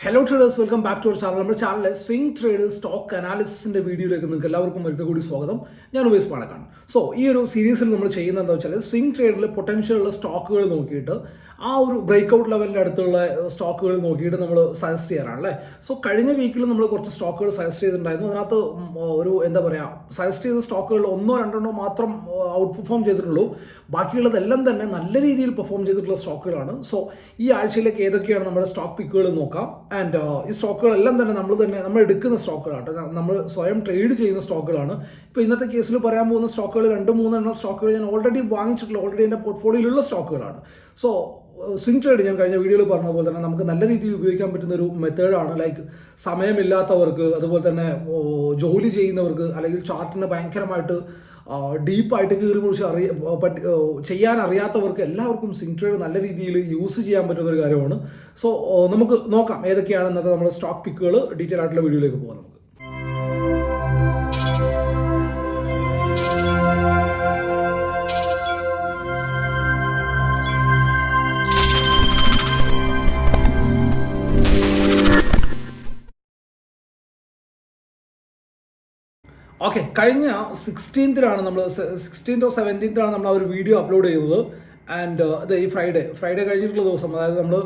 Hello traders welcome back to our channel നമ്മുടെ ചാനലിലെ swing trade stock അനാലിസിസിന്റെ വീഡിയോയിലേക്ക് നിങ്ങൾക്ക് എല്ലാവർക്കും ഒരിക്കൽ കൂടി സ്വാഗതം. ഞാൻ ഉപയോഗിച്ച് പാണക്കാണ് സോ ഈ ഒരു സീരീസിൽ നമ്മൾ ചെയ്യുന്നത് എന്താ വെച്ചാൽ സ്വിംഗ് ട്രേഡിൽ പൊട്ടൻഷ്യൽ ഉള്ള സ്റ്റോക്കുകൾ നോക്കിയിട്ട് ആ ഒരു ബ്രേക്ക് ഔട്ട് ലെവലിന്റെ അടുത്തുള്ള സ്റ്റോക്കുകൾ നോക്കിയിട്ട് നമ്മൾ സജസ്റ്റ് ചെയ്യാറാണ് അല്ലേ സോ കഴിഞ്ഞ വീക്കിൽ നമ്മൾ കുറച്ച് സ്റ്റോക്കുകൾ സജസ്റ്റ് ചെയ്തിട്ടുണ്ടായിരുന്നു. അതിനകത്ത് ഒരു എന്താ പറയുക സജസ്റ്റ് ചെയ്ത സ്റ്റോക്കുകൾ ഒന്നോ രണ്ടെണ്ണോ മാത്രം ഔട്ട് പെർഫോം ചെയ്തിട്ടുള്ളൂ. ബാക്കിയുള്ളതെല്ലാം തന്നെ നല്ല രീതിയിൽ പെർഫോം ചെയ്തിട്ടുള്ള സ്റ്റോക്കുകളാണ് സോ ഈ ആഴ്ചയിലേക്ക് ഏതൊക്കെയാണ് നമ്മുടെ സ്റ്റോക്ക് പിക്കുകൾ നോക്കാം. ആൻഡ് ഈ സ്റ്റോക്കുകളെല്ലാം തന്നെ നമ്മൾ തന്നെ നമ്മൾ എടുക്കുന്ന സ്റ്റോക്കുകളാണ് നമ്മൾ സ്വയം ട്രേഡ് ചെയ്യുന്ന സ്റ്റോക്കുകളാണ് ഇപ്പോൾ ഇന്നത്തെ കേസിൽ പറയാൻ പോകുന്ന സ്റ്റോക്കുകൾ രണ്ട് മൂന്നെണ്ണം സ്റ്റോക്കുകൾ ഞാൻ ഓൾറെഡി വാങ്ങിച്ചിട്ടുള്ള ഓൾറെഡി എന്റെ പോർട്ട്ഫോളിയോയിലുള്ള സ്റ്റോക്കുകളാണ് സോ സ്വിംഗ് ട്രേഡ് ഞാൻ കഴിഞ്ഞ വീഡിയോയിൽ പറഞ്ഞ പോലെ തന്നെ നമുക്ക് നല്ല രീതിയിൽ ഉപയോഗിക്കാൻ പറ്റുന്ന ഒരു മെത്തേഡാണ് ലൈക്ക് സമയമില്ലാത്തവർക്ക് അതുപോലെ തന്നെ ജോലി ചെയ്യുന്നവർക്ക് അല്ലെങ്കിൽ ചാർട്ടിന് ഭയങ്കരമായിട്ട് ഡീപ്പായിട്ട് കീറി മുറിച്ച് അറിയ ചെയ്യാൻ അറിയാത്തവർക്ക് എല്ലാവർക്കും സിങ് ട്രേഡ് നല്ല രീതിയിൽ യൂസ് ചെയ്യാൻ പറ്റുന്ന ഒരു കാര്യമാണ്. സോ നമുക്ക് നോക്കാം ഏതൊക്കെയാണ് ഇന്നത്തെ നമ്മുടെ സ്റ്റോക്ക് പിക്കുകൾ ഡീറ്റെയിൽ ആയിട്ടുള്ള വീഡിയോയിലേക്ക് പോകാം ഓക്കെ കഴിഞ്ഞ സിക്സ്റ്റീൻത്തിലാണ് നമ്മൾ സിക്സ്റ്റീൻത്തോ സെവന്റീൻത്തിലാണ് നമ്മൾ ആ ഒരു വീഡിയോ അപ്ലോഡ് ചെയ്തത്. ആൻഡ് ഇത് ഈ ഫ്രൈഡേ ഫ്രൈഡേ കഴിഞ്ഞിട്ടുള്ള ദിവസം അതായത് നമ്മൾ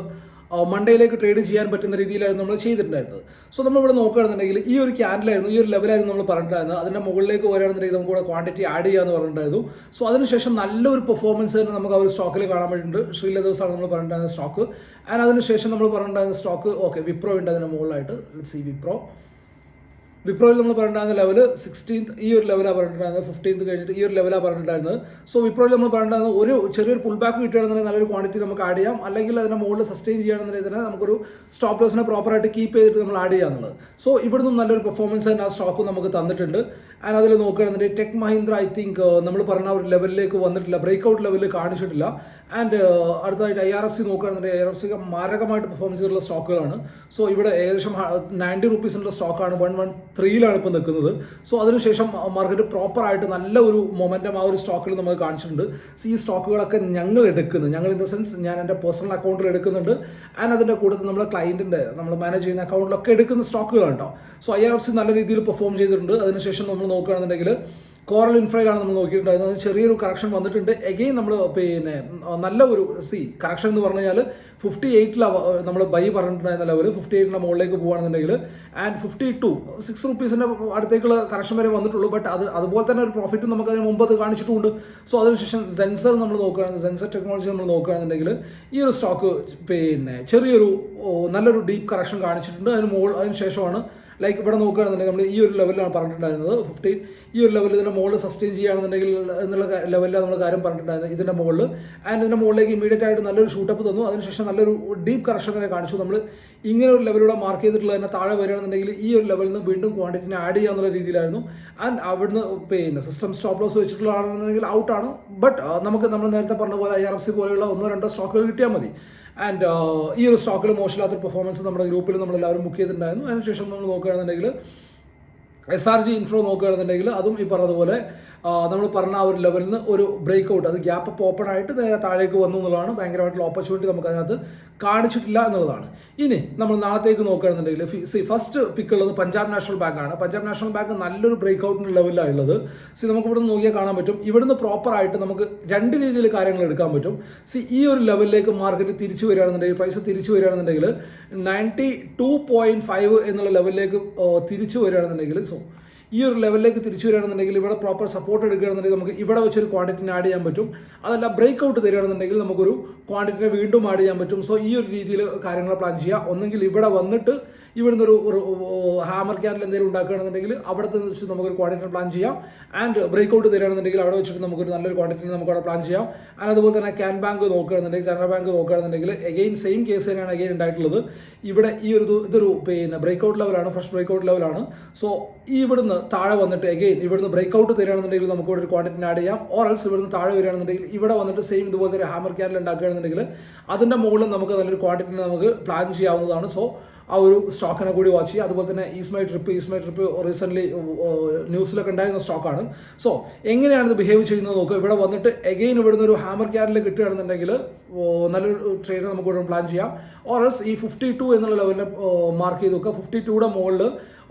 മൺഡേയിലേക്ക് ട്രേഡ് ചെയ്യാൻ പറ്റുന്ന രീതിയിലായിരുന്നു നമ്മൾ ചെയ്തിട്ടുണ്ടായിരുന്നത്. സോ നമ്മൾ ഇവിടെ നോക്കുകയാണെന്നുണ്ടെങ്കിൽ ഈ ഒരു ക്യാൻഡിലായിരുന്നു ഈ ഒരു ലെവലായിരുന്നു നമ്മൾ പറഞ്ഞിട്ടുണ്ടായിരുന്നത്. അതിന്റെ മുകളിലേക്ക് വരികയാണെന്നുണ്ടെങ്കിൽ നമുക്ക് ഇവിടെ ക്വാണ്ടിറ്റി ആഡ് ചെയ്യാന്ന് പറഞ്ഞിട്ടുണ്ടായിരുന്നു. സോ അതിനുശേഷം നല്ലൊരു പെർഫോമൻസ് തന്നെ നമുക്ക് ആ ഒരു സ്റ്റോക്കിൽ കാണാൻ പറ്റിയിട്ടുണ്ട് ശ്രീലദേഴ്സാണ് നമ്മൾ പറഞ്ഞിട്ടുണ്ടായിരുന്ന സ്റ്റോക്ക് ആൻഡ് അതിനുശേഷം നമ്മൾ പറഞ്ഞിട്ടുണ്ടായിരുന്ന സ്റ്റോക്ക് ഓക്കെ വിപ്രോ ഉണ്ട് അതിന്റെ മുകളിലായിട്ട്. സി വിപ്രോ വിപ്രോയിൽ നമ്മൾ പറഞ്ഞിട്ടുണ്ടായിരുന്ന ലെവൽ സിക്സ്റ്റീൻത്ത് ഈ ഒരു ലെവലാണ് പറഞ്ഞിട്ടുണ്ടായിരുന്നത് ഫിഫ്റ്റീൻത്ത് കഴിഞ്ഞിട്ട് ഈ ഒരു ലെവലാണ് പറഞ്ഞിട്ടുണ്ടായിരുന്നത്. സോ വിപ്രോയിൽ നമ്മൾ പറഞ്ഞിട്ടുണ്ടായിരുന്നത് ഒരു ചെറിയൊരു പുൾ ബാക്ക് കിട്ടുകയാണെന്നുണ്ടെങ്കിൽ നല്ലൊരു ക്വാണ്ടിറ്റി നമുക്ക് ആഡ് ചെയ്യാം. അല്ലെങ്കിൽ അതിന്റെ മുകളിൽ സസ്റ്റെയിൻ ചെയ്യുകയാണെന്നുണ്ടെങ്കിൽ തന്നെ നമുക്കൊരു സ്റ്റോപ്പ് ലോസിനെ പ്രോപ്പറായിട്ട് കീപ്പ് ചെയ്തിട്ട് നമ്മൾ ആഡ് ചെയ്യാന്നുള്ളത് സോ ഇവിടുന്ന് നല്ലൊരു പെർഫോമൻസ് തന്നെ ആ സ്റ്റോക്ക് നമുക്ക് തന്നിട്ടുണ്ട്. ആൻഡ് അതിൽ നോക്കുകയാണെന്നുണ്ടെങ്കിൽ ടെക് മഹീന്ദ്ര ഐ തിങ്ക് നമ്മൾ പറഞ്ഞ ഒരു ലെവലിലേക്ക് വന്നിട്ടില്ല. ബ്രേക്ക് ഔട്ട് ലെവലിൽ കാണിച്ചിട്ടില്ല. ആൻഡ് അടുത്തതായിട്ട് ഐ ആർ എഫ് സി നോക്കുകയാണെന്നുണ്ടെങ്കിൽ ഐ ആർ എഫ് സി മാരകമായിട്ട് പെർഫോം ചെയ്തിട്ടുള്ള സ്റ്റോക്കുകളാണ് സോ ഇവിടെ ഏകദേശം നയന്റി റുപ്പീസിന്റെ സ്റ്റോക്കാണ് വൺ വൺ ത്രീയിലാണ് ഇപ്പോൾ നിൽക്കുന്നത്. സോ അതിനുശേഷം മാർക്കറ്റ് പ്രോപ്പറായിട്ട് നല്ല ഒരു മൊമെന്റം ആ ഒരു സ്റ്റോക്കിൽ നമുക്ക് കാണിച്ചിട്ടുണ്ട്. സോ ഈ സ്റ്റോക്കുകളൊക്കെ ഞങ്ങൾ എടുക്കുന്നത് ഞങ്ങൾ ഇൻ ദ സെൻസ് ഞാൻ എന്റെ പേഴ്സണൽ അക്കൗണ്ടിൽ എടുക്കുന്നുണ്ട്. ആൻഡ് അതിന്റെ കൂട്ടത്തിൽ നമ്മുടെ ക്ലയന്റിന്റെ നമ്മൾ മാനേജ് ചെയ്യുന്ന അക്കൗണ്ടിലൊക്കെ എടുക്കുന്ന സ്റ്റോക്കുകളാണ് കേട്ടോ so I R F C നല്ല രീതിയിൽ പെർഫോം ചെയ്തിട്ടുണ്ട്. അതിനുശേഷം നമ്മൾ നോക്കുകയാണെന്നുണ്ടെങ്കിൽ കോറൽ ഇൻഫ്രയിലാണ് നമ്മൾ നോക്കിയിട്ടുണ്ടായിരുന്നത്. ചെറിയൊരു കറക്ഷൻ വന്നിട്ടുണ്ട്. എഗെയിൻ നമ്മൾ പിന്നെ നല്ല ഒരു സി കറക്ഷൻ എന്ന് പറഞ്ഞു കഴിഞ്ഞാൽ ഫിഫ്റ്റി എയ്റ്റിലാണ് നമ്മൾ ബൈ പറഞ്ഞിട്ടുണ്ടായിരുന്ന ലെവൽ ഫിഫ്റ്റി എയ്റ്റിന്റെ മുകളിലേക്ക് പോകുകയാണെന്നുണ്ടെങ്കിൽ ആൻഡ് ഫിഫ്റ്റി ടു സിക്സ് റുപ്പീസിന്റെ അടുത്തേക്കുള്ള കറക്ഷൻ വരെ വന്നിട്ടുള്ളൂ. ബട്ട് അത് അതുപോലെ തന്നെ ഒരു പ്രോഫിറ്റ് നമുക്ക് അതിന് മുമ്പ് അത് കാണിച്ചിട്ടുണ്ട് സോ അതിനുശേഷം സെൻസർ നമ്മൾ നോക്കുകയാണ് സെൻസർ ടെക്നോളജി നമ്മൾ നോക്കുകയാണെന്നുണ്ടെങ്കിൽ ഈ ഒരു സ്റ്റോക്ക് പിന്നെ ചെറിയൊരു നല്ലൊരു ഡീപ്പ് കറക്ഷൻ കാണിച്ചിട്ടുണ്ട്. അതിന് മുകൾ അതിന് ശേഷമാണ് ലൈക്ക് ഇവിടെ നോക്കുകയാണെന്നുണ്ടെങ്കിൽ നമ്മൾ ഈ ഒരു ലെവലിലാണ് പറഞ്ഞിട്ടുണ്ടായിരുന്നത് ഫിഫ്റ്റീൻ ഈ ഒരു ലെവലിൽ ഇതിന്റെ മുകളിൽ സസ്റ്റെയിൻ ചെയ്യുകയാണെന്നുണ്ടെങ്കിൽ എന്നുള്ള ലെവലിലാണ് നമ്മൾ കാര്യം പറഞ്ഞിട്ടുണ്ടായിരുന്നത് ഇതിന്റെ മുകളിൽ ആൻഡ് ഇതിന്റെ മുകളിലേക്ക് ഇമീഡിയറ്റ് ആയിട്ട് നല്ലൊരു ഷൂട്ടപ്പ് തന്നു. അതിനുശേഷം നല്ലൊരു ഡീപ്പ് കറക്ഷൻ തന്നെ കാണിച്ചു. നമ്മൾ ഇങ്ങനെ ഒരു ലെവലിലൂടെ മാർക്ക് ചെയ്തിട്ടുള്ള തന്നെ താഴെ വരികയാണെന്നുണ്ടെങ്കിൽ ഈ ഒരു ലെവലിൽ നിന്ന് വീണ്ടും ക്വാണ്ടിറ്റിനെ ആഡ് ചെയ്യാന്നുള്ള രീതിയിലായിരുന്നു. ആൻഡ് അവിടുന്ന് പിന്നെ സിസ്റ്റം സ്റ്റോപ്പ് ലോസ് വെച്ചിട്ടുള്ളതാണെന്നുണ്ടെങ്കിൽ ഔട്ടാണ് ബട്ട് നമുക്ക് നമ്മൾ നേരത്തെ പറഞ്ഞ പോലെ ഐ ആർ എഫ് സി പോലെയുള്ള ഒന്നോ രണ്ടോ സ്റ്റോക്കുകൾ കിട്ടിയാൽ മതി. ആൻഡ് ഈ ഒരു സ്റ്റോക്കിൽ മോശമില്ലാത്തൊരു പെർഫോമൻസ് നമ്മുടെ ഗ്രൂപ്പിൽ നമ്മളെല്ലാവരും ബുക്ക് ചെയ്തിട്ടുണ്ടായിരുന്നു. അതിനുശേഷം നമ്മൾ നോക്കുകയാണെന്നുണ്ടെങ്കിൽ എസ് ആർ ജി ഇൻഫ്രോ നോക്കുകയാണെന്നുണ്ടെങ്കിൽ അതും ഈ പറഞ്ഞതുപോലെ നമ്മൾ പറഞ്ഞ ആ ഒരു ലെവലിൽ നിന്ന് ഒരു ബ്രേക്ക് ഔട്ട് അത് ഗ്യാപ്പ് അപ്പ് ഓപ്പൺ ആയിട്ട് നേരെ താഴേക്ക് വന്നു എന്നുള്ളതാണ് ഭയങ്കരമായിട്ടുള്ള ഓപ്പർച്യൂണിറ്റി നമുക്ക് അതിനകത്ത് കാണിച്ചിട്ടില്ല എന്നുള്ളതാണ്. ഇനി നമ്മൾ നാളത്തേക്ക് നോക്കുകയാണെന്നുണ്ടെങ്കിൽ സി ഫസ്റ്റ് പിക്ക് ഉള്ളത് പഞ്ചാബ് നാഷണൽ ബാങ്ക് ആണ്. പഞ്ചാബ് നാഷണൽ ബാങ്ക് നല്ലൊരു ബ്രേക്ക് ഔട്ടിന്റെ ലെവലിലാണ് ഉള്ളത്. സി നമുക്ക് ഇവിടെ നോക്കിയാൽ കാണാൻ പറ്റും. ഇവിടുന്ന് പ്രോപ്പറായിട്ട് നമുക്ക് രണ്ട് രീതിയിൽ കാര്യങ്ങൾ എടുക്കാൻ പറ്റും. സി ഈ ഒരു ലെവലിലേക്ക് മാർക്കറ്റ് തിരിച്ചു വരികയാണെന്നുണ്ടെങ്കിൽ പൈസ തിരിച്ചു വരികയാണെന്നുണ്ടെങ്കിൽ നയന്റി ടു പോയിന്റ് ഫൈവ് എന്നുള്ള ലെവലിലേക്ക് തിരിച്ചു വരികയാണെന്നുണ്ടെങ്കിൽ സോ ഈ ഒരു ലെവലിലേക്ക് തിരിച്ചു വരികയാണെന്നുണ്ടെങ്കിൽ ഇവിടെ പ്രോപ്പർ സപ്പോർട്ട് എടുക്കുകയാണെന്നുണ്ടെങ്കിൽ നമുക്ക് ഇവിടെ വെച്ചൊരു ക്വാണ്ടിറ്റിനെ ആഡ് ചെയ്യാൻ പറ്റും. അതല്ല ബ്രേക്ക് ഔട്ട് തരികയാണെന്നുണ്ടെങ്കിൽ നമുക്കൊരു ക്വാണ്ടിറ്റിനെ വീണ്ടും ആഡ് ചെയ്യാൻ പറ്റും. സോ ഈ ഒരു രീതിയിൽ കാര്യങ്ങൾ പ്ലാൻ ചെയ്യുക. ഒന്നെങ്കിൽ ഇവിടെ വന്നിട്ട് ഇവിടുന്ന് ഒരു ഒരു ഹാമർ ക്യാനിൽ എന്തെങ്കിലും ഉണ്ടാക്കുകയാണെന്നുണ്ടെങ്കിൽ അവിടെ നിന്ന് വെച്ച് നമുക്കൊരു ക്വാണ്ടിറ്റി പ്ലാൻ ചെയ്യാം. ആൻഡ് ബ്രേക്ക് ഔട്ട് തരികയാണെന്നുണ്ടെങ്കിൽ അവിടെ വെച്ചിട്ട് നമുക്കൊരു നല്ലൊരു ക്വാണ്ടിറ്റി നമുക്ക് അവിടെ പ്ലാൻ ചെയ്യാം. ആൻഡ് അതുപോലെ തന്നെ ക്യാൻ ബാങ്ക് നോക്കുകയാണെന്നുണ്ടെങ്കിൽ കാനറ ബാങ്ക് നോക്കുകയാണെന്നുണ്ടെങ്കിൽ എഗെയിൻ സെയിം കേസ് തന്നെയാണ് എഗെയിൻ ഉണ്ടായിട്ടുള്ളത്. ഇവിടെ ഈ ഒരു ഇതൊരു പിന്നെ ബ്രേക്ക് ഔട്ട് ലെവലാണ് ഫസ്റ്റ് ബ്രേക്ക് ഔട്ട് ലെവലാണ് സോ ഈ ഇവിടുന്ന് താഴെ വന്നിട്ട് എഗെയിൻ ഇവിടുന്ന് ബ്രേക്ക് ഔട്ട് തരികയാണെന്നുണ്ടെങ്കിൽ നമുക്ക് ഇവിടെ ഒരു ക്വാണ്ടിറ്റി ആഡ് ചെയ്യാം. ഓർ എൽസ് ഇവിടുന്ന് താഴെ വരികയാണെന്നുണ്ടെങ്കിൽ ഇവിടെ വന്നിട്ട് സെയിം ഇതുപോലെ ഒരു ഹാമർ ക്യാനിൽ ഉണ്ടാക്കുകയാണെന്നുണ്ടെങ്കിൽ അതിന്റെ മുകളിൽ നമുക്ക് നല്ലൊരു ക്വാണ്ടിറ്റി നമുക്ക് പ്ലാൻ ചെയ്യാവുന്നതാണ്. സോ ആ ഒരു സ്റ്റോക്കിനെ കൂടി വാച്ച് ചെയ്യുക. അതുപോലെ തന്നെ ഈസ്മൈ ട്രിപ്പ് ഈസ്മൈ ട്രിപ്പ് റീസെന്റ്ലി ന്യൂസിലൊക്കെ ഉണ്ടായിരുന്ന സ്റ്റോക്കാണ് സോ എങ്ങനെയാണ് ഇത് ബിഹേവ് ചെയ്യുന്നത് നോക്കുക. ഇവിടെ വന്നിട്ട് എഗെയിൻ ഇവിടുന്ന് ഒരു ഹാമർ ക്യാരൽ കിട്ടുകയാണെന്നുണ്ടെങ്കിൽ നല്ലൊരു ട്രേഡ് നമുക്ക് ഇവിടെ പ്ലാൻ ചെയ്യാം. ഓറൽസ് ഈ ഫിഫ്റ്റി ടു എന്നുള്ള ലെവലിൽ മാർക്ക് ചെയ്ത് നോക്കുക. ഫിഫ്റ്റി ടൂടെ മുകളിൽ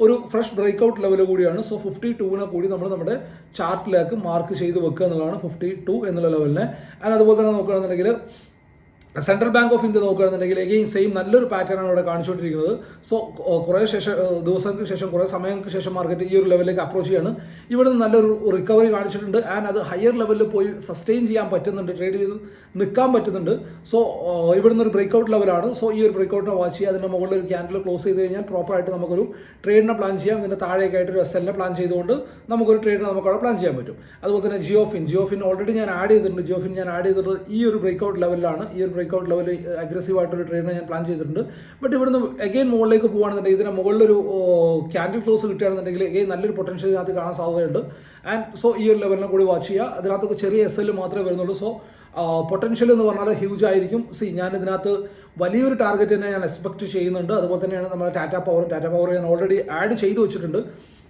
ഒരു ഫ്രഷ് ബ്രേക്ക്ഔട്ട് ലെവൽ കൂടിയാണ്. സോ ഫിഫ്റ്റി ടൂവിനെ കൂടി നമ്മൾ നമ്മുടെ ചാർട്ടിലേക്ക് മാർക്ക് ചെയ്ത് വെക്കുക എന്നുള്ളതാണ് ഫിഫ്റ്റി ടു എന്നുള്ള ലെവലിനെ ആൻഡ് അതുപോലെ തന്നെ നോക്കുകയാണെന്നുണ്ടെങ്കിൽ സെൻട്രൽ ബാങ്ക് ഓഫ് ഇന്ത്യ നോക്കുകയാണെന്നുണ്ടെങ്കിൽ എഗെയിൻ സെയിം നല്ലൊരു പാറ്റേൺ ആണ് ഇവിടെ കാണിച്ചുകൊണ്ടിരിക്കുന്നത്. സോ കുറേ ശേഷം ദിവസങ്ങൾക്ക് ശേഷം കുറേ സമയങ്ങൾക്ക് ശേഷം മാർക്കറ്റ് ഈ ഒരു ലെവലിലേക്ക് അപ്രോച്ച് ചെയ്യാണ്. ഇവിടെ നിന്ന് നല്ലൊരു റിക്കവറി കാണിച്ചിട്ടുണ്ട്. ആൻഡ് അത് ഹയർ ലെവലിൽ പോയി സസ്റ്റെയിൻ ചെയ്യാൻ പറ്റുന്നുണ്ട് ട്രേഡ് ചെയ്ത് നിൽക്കാൻ പറ്റുന്നുണ്ട്. സോ ഇവിടുന്ന് ഒരു ബ്രേക്ക്ഔട്ട് ലെവലാണ് സോ ഈ ഒരു ബ്രേക്ക്ഔട്ടിനെ വാച്ച് ചെയ്യുക. അതിന്റെ മുകളിൽ ഒരു ക്യാൻഡിൽ ക്ലോസ് ചെയ്ത് കഴിഞ്ഞാൽ പ്രോപ്പറായിട്ട് നമുക്കൊരു ട്രേഡിനെ പ്ലാൻ ചെയ്യാം. ഇതിന്റെ താഴേക്ക് ആയിട്ട് ഒരു എസ് എല്ലിനെ പ്ലാൻ ചെയ്തുകൊണ്ട് നമുക്കൊരു ട്രേഡിനെ നമുക്ക് അവിടെ പ്ലാൻ ചെയ്യാൻ പറ്റും. അതുപോലെ തന്നെ ജിയോഫിൻ ജിയോഫിൻ ഓൾറെഡി ഞാൻ ആഡ് ചെയ്തിട്ടുണ്ട്. ജിയോഫിൻ ഞാൻ ആഡ് ചെയ്തിട്ടുള്ളത് ഈ ഒരു ബ്രേക്ക്ഔട്ട് ലെവലിലാണ് ഈ ഒരു ബ്രേക്ക്ഔട്ട് ലെവൽ അഗ്രസീവ് ആയിട്ടൊരു ട്രേഡിനെ ഞാൻ പ്ലാൻ ചെയ്തിട്ടുണ്ട്. ബട്ട് ഇവിടുന്ന് എഗെയിൻ മുകളിലേക്ക് പോകുകയാണെന്നുണ്ടെങ്കിൽ ഇതിന് മുകളിലൊരു ക്യാൻഡിൽ ക്ലോസ് കിട്ടുകയാണെന്നുണ്ടെങ്കിൽ എഗെയിൻ നല്ലൊരു പൊട്ടൻഷ്യൽ ഇതിനകത്ത് കാണാൻ സാധ്യതയുണ്ട്. ആൻഡ് സോ ഈ ഒരു ലെവലിനെ കൂടി വാച്ച് ചെയ്യുക. അതിനകത്തൊക്കെ ചെറിയ എസ് എൽ മാത്രമേ വരുന്നുള്ളൂ. സോ പൊട്ടൻഷ്യൽ എന്ന് പറഞ്ഞാൽ ഹ്യൂജ് ആയിരിക്കും. സി ഞാൻ ഇതിനകത്ത് വലിയൊരു ടാർഗറ്റ് തന്നെ ഞാൻ എക്സ്പെക്ട് ചെയ്യുന്നുണ്ട്. അതുപോലെ തന്നെയാണ് നമ്മുടെ ടാറ്റ പവറും ടാറ്റ പവർ ഞാൻ ഓൾറെഡി ആഡ് ചെയ്തു വെച്ചിട്ടുണ്ട്.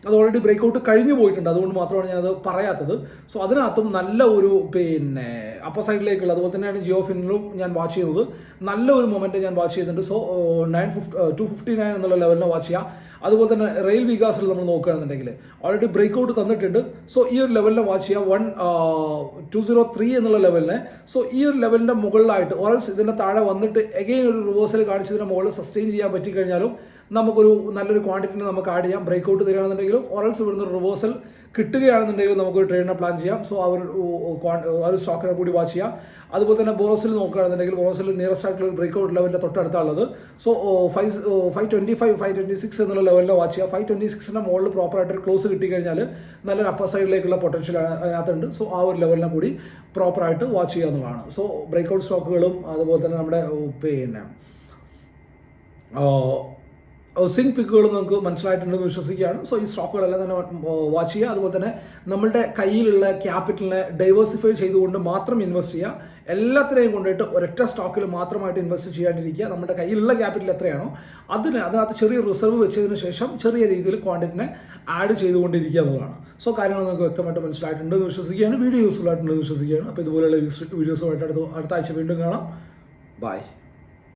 അത് ഓൾറെഡി ബ്രേക്ക്ഔട്ട് കഴിഞ്ഞു പോയിട്ടുണ്ട്. അതുകൊണ്ട് മാത്രമാണ് ഞാനത് പറയാത്തത്. സോ അതിനകത്തും നല്ല ഒരു പിന്നെ അപ്പർ സൈഡിലേക്കുള്ള അതുപോലെ തന്നെയാണ് ജിയോ ഫിനിലും ഞാൻ വാച്ച് ചെയ്തത്. നല്ല ഒരു മൊമെന്റ് ഞാൻ വാച്ച് ചെയ്യുന്നുണ്ട് so nine fifty two fifty nine എന്നുള്ള ലെവലിനെ വാച്ച് ചെയ്യാം. അതുപോലെ തന്നെ റെയിൽ വികാസിൽ നമ്മൾ നോക്കുകയാണെന്നുണ്ടെങ്കിൽ ഓൾറെഡി ബ്രേക്ക് ഔട്ട് തന്നിട്ടുണ്ട്. സോ ഈ ഒരു ലെവലിനെ വാച്ച് ചെയ്യുക വൺ ടു സീറോ ത്രീ എന്നുള്ള ലെവലിനെ സോ ഈ ഒരു ലെവലിന്റെ മുകളിലായിട്ട് ഓൾസ് ഇതിന്റെ താഴെ വന്നിട്ട് എഗെയിൻ ഒരു റിവേഴ്സൽ കാണിച്ചതിന്റെ മുകളിൽ സസ്റ്റെയിൻ ചെയ്യാൻ പറ്റിക്കഴിഞ്ഞാലും നമുക്കൊരു നല്ലൊരു ക്വാണ്ടിറ്റിനെ നമുക്ക് ആഡ് ചെയ്യാം ബ്രേക്ക് ഔട്ട് തരികയാണെന്നുണ്ടെങ്കിലും ഓൾസ് ഇവിടുന്ന് റിവേഴ്സൽ കിട്ടുകയാണെന്നുണ്ടെങ്കിൽ നമുക്കൊരു ട്രേഡിനെ പ്ലാൻ ചെയ്യാം. സോ അവർ ഒരു ഒരു സ്റ്റോക്കിനെ കൂടി വാച്ച് ചെയ്യാം. അതുപോലെ തന്നെ ബോറോസിൽ നോക്കുകയാണെന്നുണ്ടെങ്കിൽ ബോറോസിൽ നിയറസ്റ്റ് ആയിട്ടുള്ള ഒരു ബ്രേക്ക്ഔട്ട് ലെവലിന്റെ തൊട്ടടുത്താണുള്ളത്. So five five twenty five five twenty six എന്നുള്ള ലെവലിൽ വാച്ച് ചെയ്യുക ഫൈവ് ട്വന്റി സിക്സിന്റെ മുകളിൽ പ്രോപ്പറായിട്ട് ക്ലോസ് കിട്ടിക്കഴിഞ്ഞാൽ നല്ലൊരു അപ്പർ സൈഡിലേക്കുള്ള പൊട്ടൻഷ്യൽ അതിനകത്തുണ്ട്. സോ ആ ഒരു ലെവലിനെ കൂടി പ്രോപ്പറായിട്ട് വാച്ച് ചെയ്യുക എന്നുള്ളതാണ്. സോ ബ്രേക്ക്ഔട്ട് സ്റ്റോക്കുകളും അതുപോലെ തന്നെ നമ്മുടെ പിന്നെ സിങ് പിക്കുകൾ നമുക്ക് മനസ്സിലായിട്ടുണ്ടെന്ന് വിശ്വസിക്കുകയാണ്. സോ ഈ സ്റ്റോക്കുകളെല്ലാം തന്നെ വാച്ച് ചെയ്യുക. അതുപോലെ തന്നെ നമ്മളുടെ കയ്യിലുള്ള ക്യാപിറ്റലിനെ ഡൈവേഴ്സിഫൈ ചെയ്തുകൊണ്ട് മാത്രം ഇൻവെസ്റ്റ് ചെയ്യുക. എല്ലാത്തിനെയും കൊണ്ടിട്ട് ഒരൊറ്റ സ്റ്റോക്കിൽ മാത്രമായിട്ട് ഇൻവെസ്റ്റ് ചെയ്യാണ്ടിരിക്കുക. നമ്മുടെ കയ്യിലുള്ള ക്യാപിറ്റൽ എത്രയാണോ അതിന് അതിനകത്ത് ചെറിയ റിസർവ് വെച്ചതിന് ശേഷം ചെറിയ രീതിയിൽ ക്വാണ്ടിറ്റിനെ ആഡ് ചെയ്തുകൊണ്ടിരിക്കുക എന്നുള്ളതാണ്. സോ കാര്യങ്ങൾ നിങ്ങൾക്ക് വ്യക്തമായിട്ട് മനസ്സിലായിട്ടുണ്ടെന്ന് വിശ്വസിക്കുകയാണ്. വീഡിയോ യൂസ്ഫുൾ ആയിട്ടുണ്ടെന്ന് വിശ്വസിക്കുകയാണ്. അപ്പോൾ ഇതുപോലെയുള്ള വീഡിയോസുമായിട്ട് അടുത്ത അടുത്ത ആഴ്ച വീണ്ടും കാണാം. ബൈ